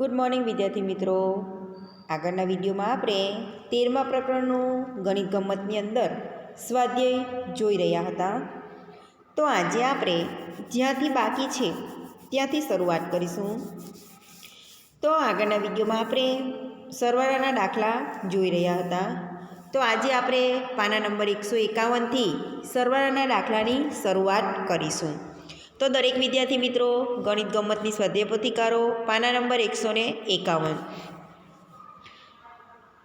Good morning વિદ્યાર્થી મિત્રો. આગળના વિડીયોમાં આપણે તેરમા પ્રકરણનું ગણિત ગમ્મતની અંદર સ્વાધ્યાય જોઈ રહ્યા હતા. તો આજે આપણે જ્યાંથી બાકી છે, ત્યાંથી શરૂઆત કરીશું. તો આગળના વિડીયોમાં આપણે સરવાળાના દાખલા જોઈ રહ્યા હતા. તો આજે આપણે પાના નંબર એકસો એકાવનથી સરવાળાના દાખલાની શરૂઆત કરીશું. તો દરેક વિદ્યાર્થી મિત્રો, ગણિત ગમતની સ્વાધ્યાય પાના નંબર એકસો ને એકાવન.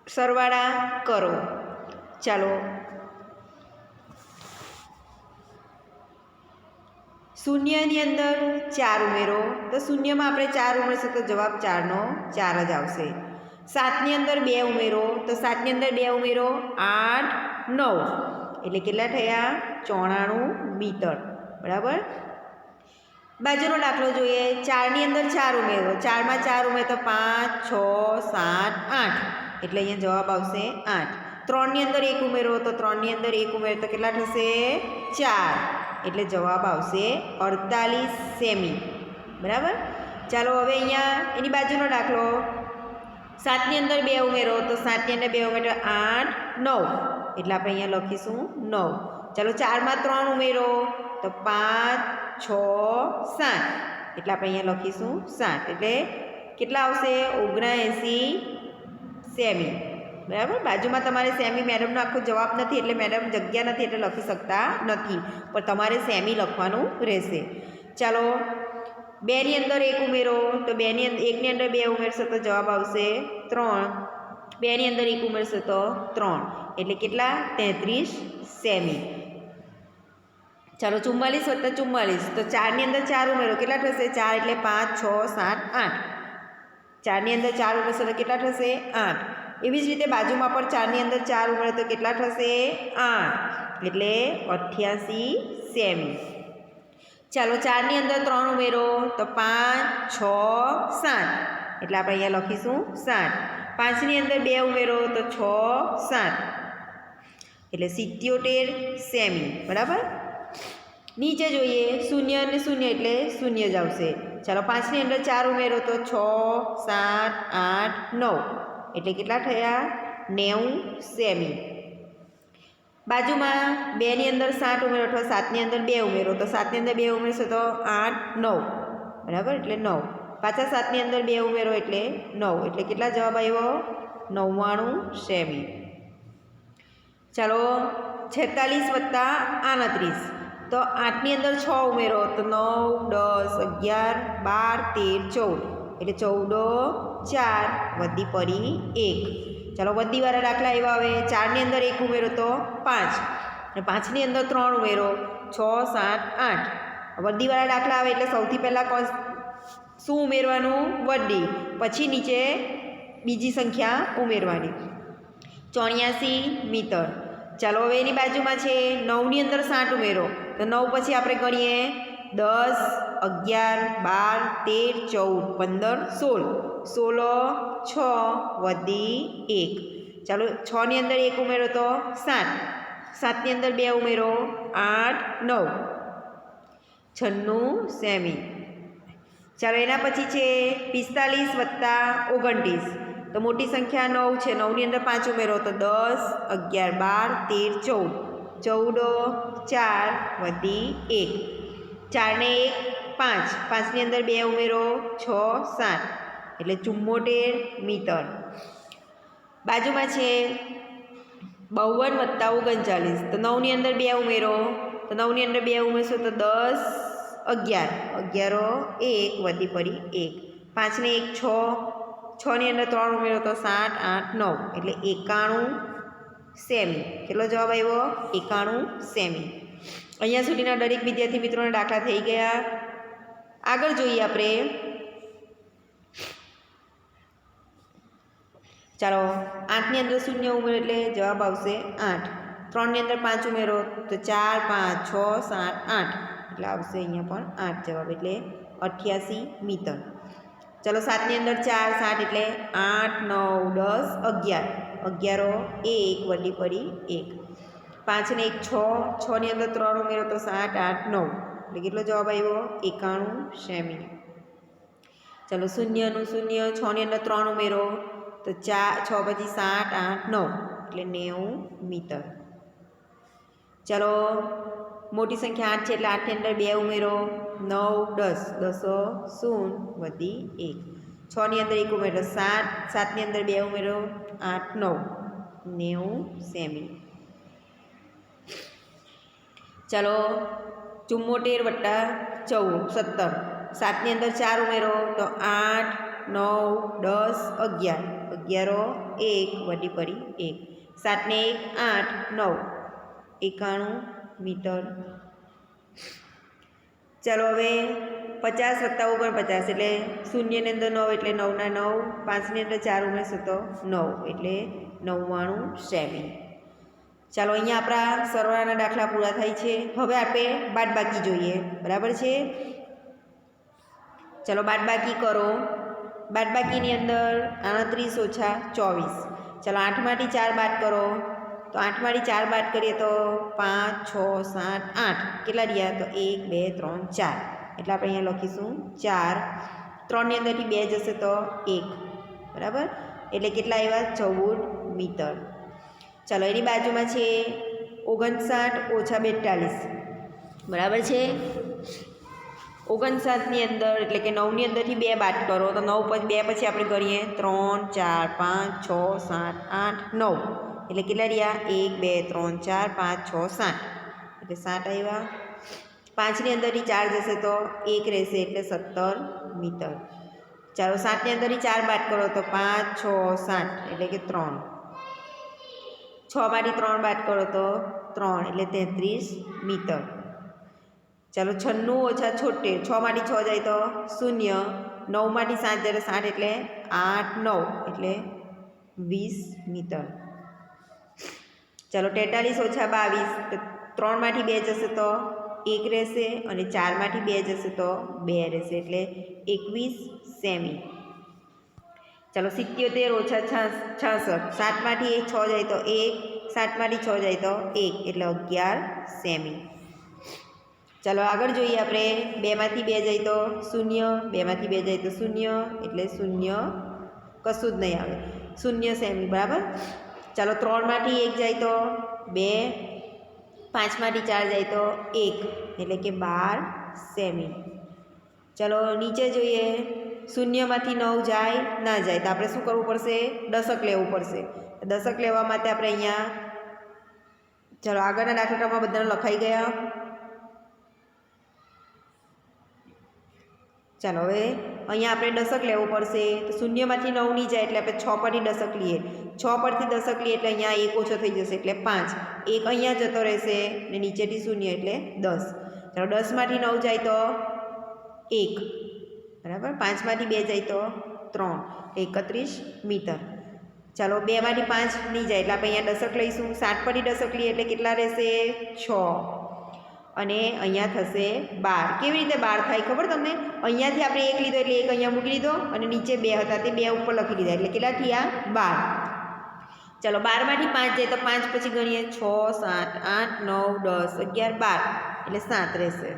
સરવાળા કરો. ચાલો. શૂન્યની અંદર ચાર ઉમેરો. તો શૂન્યમાં આપણે ચાર ઉમેરશું તો જવાબ ચારનો ચાર જ આવશે. સાતની અંદર બે ઉમેરો. તો સાતની અંદર બે ઉમેરો આઠ નવ. એટલે કેટલા થયા? ચોણાણું મીટર. બરાબર? બાજુનો દાખલો જોઈએ. ચારની અંદર ચાર ઉમેરો. ચારમાં ચાર ઉમેર તો પાંચ, છ, સાત, આઠ. એટલે અહીંયા જવાબ આવશે આઠ. ત્રણની અંદર એક ઉમેરો તો ત્રણની અંદર એક ઉમેરો તો કેટલા થશે? ચાર. એટલે જવાબ આવશે અડતાલીસ સેમી. બરાબર? ચાલો હવે અહીંયા એની બાજુનો દાખલો. સાતની અંદર બે ઉમેરો તો સાતની અંદર બે ઉમેરો આઠ, નવ. એટલે આપણે અહીંયા લખીશું નવ. ચાલો ચારમાં ત્રણ ઉમેરો તો પાંચ છ, સાત. એટલે આપણે અહીંયા લખીશું સાત. એટલે કેટલા આવશે? ઓગણએંસી સેમી. બરાબર? બાજુમાં તમારે સેમી મેડમનો આખો જવાબ નથી, એટલે મેડમ જગ્યા નથી, એટલે લખી શકતા નથી. પણ તમારે સેમી લખવાનું રહેશે. ચાલો, બેની અંદર એક ઉમેરો. તો બેની અંદર એકની અંદર બે ઉમેરશો તો જવાબ આવશે ત્રણ. બેની અંદર એક ઉમેરશો તો ત્રણ. એટલે કેટલા? તેત્રીસ સેમી. ચાલો ચુમ્માલીસ વત્તા ચુમ્માલીસ. તો ચારની અંદર ચાર ઉમેરો. કેટલા થશે? ચાર એટલે પાંચ, છ, સાત, આઠ. ચારની અંદર ચાર ઉમેરશો તો કેટલા થશે? આઠ. એવી જ રીતે બાજુમાં પણ ચારની અંદર ચાર ઉમેરો તો કેટલા થશે? આઠ. એટલે અઠ્યાસી સેમી. ચાલો ચારની અંદર ત્રણ ઉમેરો. તો પાંચ, છ, સાત. એટલે આપણે અહીંયા લખીશું સાત. પાંચની અંદર બે ઉમેરો તો છ, સાત. એટલે સિત્યોતેર સેમી. બરાબર? નીચે જોઈએ, શૂન્ય અને શૂન્ય એટલે શૂન્ય જ આવશે. ચાલો પાંચની અંદર ચાર ઉમેરો તો છ, સાત, આઠ, નવ. એટલે કેટલા થયા? નેવું સેમી. બાજુમાં બેની અંદર સાત ઉમેરો અથવા સાતની અંદર બે ઉમેરો. તો સાતની અંદર બે ઉમેરશો તો આઠ, નવ. બરાબર? એટલે નવ. પાછા સાતની અંદર બે ઉમેરો એટલે નવ. એટલે કેટલા જવાબ આવ્યો? નવ્વાણું સેમી. ચાલો છેતાલીસ વત્તા આડત્રીસ તો આઠની અંદર છ ઉમેરો. તો નવ, દસ, અગિયાર, બાર, તેર, ચૌદ. એટલે ચૌદો, ચાર, વધી પરી એક. ચાલો વધીવાળા દાખલા એવા આવે. ચારની અંદર એક ઉમેરો તો પાંચ. અને પાંચની અંદર ત્રણ ઉમેરો. છ, સાત, આઠ. વધીવાળા દાખલા આવે એટલે સૌથી પહેલાં કોણ શું ઉમેરવાનું? વડી પછી નીચે બીજી સંખ્યા ઉમેરવાની. ચોર્યાસી મીટર. ચાલો, હવે એની બાજુમાં છે. નવની અંદર સાઠ ઉમેરો. તો નવ પછી આપણે ગણીએ. દસ, અગિયાર, બાર, તેર, ચૌદ, પંદર, સોળ. સોળો, છ વધી એક. ચાલો છની અંદર એક ઉમેરો તો સાત. સાતની અંદર બે ઉમેરો. આઠ, નવ. છન્નું સેમી. ચાલો, એના પછી છે પિસ્તાલીસ વત્તા ઓગણત્રીસ. તો મોટી સંખ્યા નવ છે. નવની અંદર પાંચ ઉમેરો તો દસ, અગિયાર, બાર, તેર, ચૌદ. ચૌદો, ચાર, વધી એક. ચારને એક, પાંચ. પાંચની અંદર બે ઉમેરો, છ, સાત. એટલે ચુમ્મોતેર મીટર. બાજુમાં છે બાવન વત્તા ઓગણચાલીસ. તો નવની અંદર બે ઉમેરો. તો નવની અંદર બે ઉમેરશો તો દસ, અગિયાર. અગિયારો, એક, વધી પડી એક. પાંચને એક, છ. છની અંદર ત્રણ ઉમેરો તો સાત, આઠ, નવ. એટલે એકાણું સેમી. કેટલો જવાબ આવ્યો? એકાણું સેમી. અહીંયા સુધીના દરેક વિદ્યાર્થી મિત્રોના દાખલા થઈ ગયા. આગળ જોઈએ આપણે. ચાલો, આઠની અંદર શૂન્ય ઉમેરો એટલે જવાબ આવશે આઠ. ત્રણની અંદર પાંચ ઉમેરો, તો ચાર, પાંચ, છ, સાત, આઠ. એટલે આવશે અહીંયા પણ આઠ જવાબ એટલે અઠ્યાસી મીટર. ચાલો, સાતની અંદર ચાર, સાત એટલે આઠ, નવ, દસ, અગિયાર. અગિયારો, એક વડી પડી, એક. પાંચને એક છ, છની અંદર ત્રણ ઉમેરો તો સાત, આઠ, નવ. એટલે કેટલો જવાબ આવ્યો? એકાણું સેમી. ચલો, શૂન્યનું શૂન્ય, છની અંદર ત્રણ ઉમેરો. તો ચાર, છ પછી સાત, આઠ, નવ. એટલે નેવું મીટર. ચલો, મોટી સંખ્યા આઠ છે એટલે આઠની અંદર બે ઉમેરો. નવ, દસ. દસો શૂન્ય વધી એક. છની અંદર એક ઉમેરો. સાત, સાતની અંદર બે ઉમેરો. આઠ, નવ, નેવું, સેમી. ચાલો, ચુમ્મોતેર વત્તા ચૌદ, સત્તર. સાતની અંદર ચાર ઉમેરો, તો આઠ, નવ, દસ, અગિયાર. અગિયારો, એક વધી પડી એક. સાતને એક, આઠ, નવ. એકાણું મીટર. ચાલો, હવે પચાસ વત્તા ઓગણપચાસ એટલે શૂન્યની અંદર નવ એટલે નવના નવ, પાંચની અંદર ચાર ઉમેરશો તો નવ એટલે નવ્વાણું સેમી. ચાલો, અહીંયા આપણા સરવાળાના દાખલા પૂરા થાય છે. હવે આપણે બાદબાકી જોઈએ. બરાબર છે? ચાલો, બાદબાકી કરો. બાદબાકીની અંદર આડત્રીસ ઓછા ચોવીસ. ચાલો, આઠમાંથી ચાર બાદ કરો. તો આઠમાંથી ચાર બાદ કરીએ તો પાંચ, છ, સાત, આઠ. કેટલા રહ્યા? તો એક, બે, ત્રણ, ચાર. એટલે આપણે અહીંયા લખીશું ચાર. ત્રણની અંદરથી બે જશે તો એક. બરાબર? એટલે કેટલા આવ્યા? ચૌદ મીટર. ચાલો, એની બાજુમાં છે ઓગણસાઠ ઓછા બેતાલીસ. બરાબર છે? ઓગણસાઠની અંદર, એટલે કે નવની અંદરથી બે બાદ કરો. તો નવ પછી બે પછી આપણે કરીએ ત્રણ, ચાર, પાંચ, છ, સાત, આઠ, નવ. એટલે કેટલા રહ્યા? એક, બે, ત્રણ, ચાર, પાંચ, છ, સાત. એટલે સાત આવ્યા. પાંચની અંદરની ચાર જશે તો એક રહેશે એટલે સત્તર મીટર. ચાલો સાતની અંદરની ચાર બાદ કરો તો પાંચ, છ, સાત એટલે કે ત્રણ. છમાંથી ત્રણ બાદ કરો તો ત્રણ એટલે તેત્રીસ મીટર. ચાલો છન્નું ઓછા છોતેર, છમાંથી છ જાય તો શૂન્ય. નવમાંથી સાત જાય તો સાત એટલે આઠ, નવ એટલે વીસ મીટર. ચાલો તેતાલીસ ઓછા બાવીસ ત્રણમાંથી બે જશે તો એક રહેશે અને ચારમાંથી બે જશે તો બે રહેશે એટલે એકવીસ સેમી. ચાલો સિત્યોતેર ઓછા છાસ છાસઠ. સાતમાંથી છ જાય તો એક, સાતમાંથી છ જાય તો એક, એટલે અગિયાર સેમી. ચાલો આગળ જોઈએ આપણે, બેમાંથી બે જાય તો શૂન્ય, બેમાંથી બે જાય તો શૂન્ય, એટલે શૂન્ય કશું જ નહીં આવે. શૂન્ય સેમી, બરાબર? ચાલો ત્રણમાંથી એક જાય તો બે પાંચમાંથી ચાર જાય તો એક, એટલે કે બાર સેમી ચલો નીચે જોઈએ. શૂન્યમાંથી નવ જાય, ના જાય. તો આપણે શું કરવું પડશે? દશક લેવું પડશે. દશક લેવા માટે આપણે અહીંયા, ચલો આગળના દાખલામાં બધાને લખાઈ ગયા. ચાલો હવે અહીંયા આપણે દશક લેવો પડશે. તો શૂન્યમાંથી નવ નહીં જાય એટલે આપણે છ પરથી દશક લઈએ. છ પરથી દશક લઈએ એટલે અહીંયા એક ઓછો થઈ જશે એટલે પાંચ. એક અહીંયા જતો રહેશે ને નીચેથી શૂન્ય એટલે દસ. ચાલો દસમાંથી નવ જાય તો એક. બરાબર? પાંચમાંથી બે જાય તો ત્રણ. એકત્રીસ મીટર. ચાલો બેમાંથી પાંચ નહીં જાય એટલે આપણે અહીંયા દશક લઈશું. સાત પરથી દશક લઈએ એટલે કેટલા રહેશે? છ. અને અહીંયા થશે બાર. કેવી રીતે બાર થાય ખબર તમને? અહીંયાથી આપણે એક લીધો એટલે એક અહીંયા મૂકી લીધો અને નીચે બે હતા તે બે ઉપર લખી દીધા. એટલે કેટલા થયા બાર? ચલો, બારમાંથી પાંચ જાય તો પાંચ પછી ગણીએ છ, સાત, આઠ, નવ, દસ, અગિયાર, બાર. એટલે સાત રહેશે.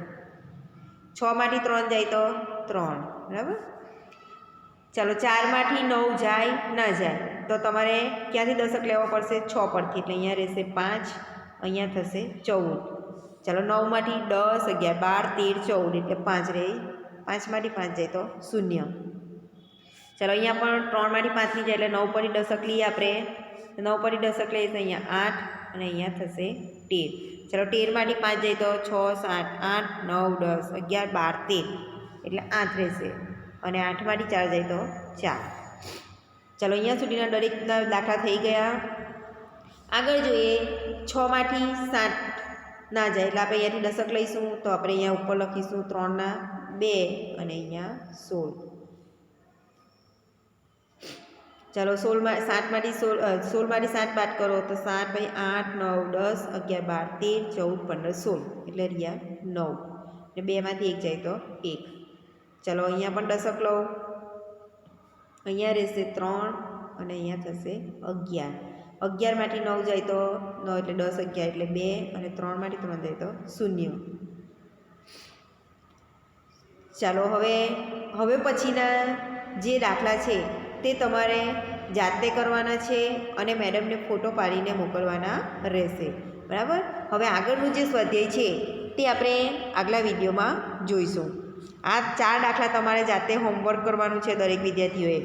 છમાંથી ત્રણ જાય તો ત્રણ. બરાબર? ચાલો, ચારમાંથી નવ જાય, ના જાય. તો તમારે ક્યાંથી દશક લેવો પડશે? છ પરથી. એટલે અહીંયા રહેશે પાંચ, અહીંયા થશે ચૌદ. ચાલો નવમાંથી દસ, અગિયાર, બાર, તેર, ચૌદ એટલે પાંચ રહે પાંચમાંથી પાંચ જાય તો શૂન્ય. ચાલો અહીંયા પણ ત્રણમાંથી પાંચની જાય એટલે નવ પરથી દશક લઈએ આપણે. નવ પરથી દશક લઈએ તો અહીંયા આઠ અને અહીંયા થશે તેર. ચાલો તેરમાંથી પાંચ જાય તો છ, સાત, આઠ, નવ, દસ, અગિયાર, બાર, તેર એટલે આઠ રહેશે. અને આઠમાંથી ચાર જાય તો ચાર. ચાલો અહીંયા સુધીના દરેકના દાખલા થઈ ગયા. આગળ જોઈએ છમાંથી સાત. ના જાય. એટલે આપણે અહીંયાથી દશક લઈશું તો આપણે અહીંયા ઉપર લખીશું ત્રણના બે અને અહીંયા સોળ. ચાલો સોળમાં, સાતમાંથી સોળ સોળમાંથી સાત બાદ કરો તો સાત પછી આઠ, નવ, દસ, અગિયાર, બાર, તેર, ચૌદ, પંદર, સોળ. એટલે રહ્યા નવ. ને બેમાંથી એક જાય તો એક. ચાલો અહીંયા પણ દશક લો અહીંયા રહેશે ત્રણ અને અહીંયા થશે અગિયાર. અગિયારમાંથી નવ જાય તો નવ એટલે દસ અગિયાર એટલે બે અને ત્રણમાંથી ત્રણ જાય તો શૂન્ય. ચાલો હવે હવે પછીના જે દાખલા છે તે તમારે જાતે કરવાના છે અને મેડમને ફોટો પાડીને મોકલવાના રહેશે. બરાબર? હવે આગળનું જે સ્વાધ્યાય છે તે આપણે આગલા વિડીયોમાં જોઈશું. આ ચાર દાખલા તમારે જાતે હોમવર્ક કરવાનું છે દરેક વિદ્યાર્થીઓએ.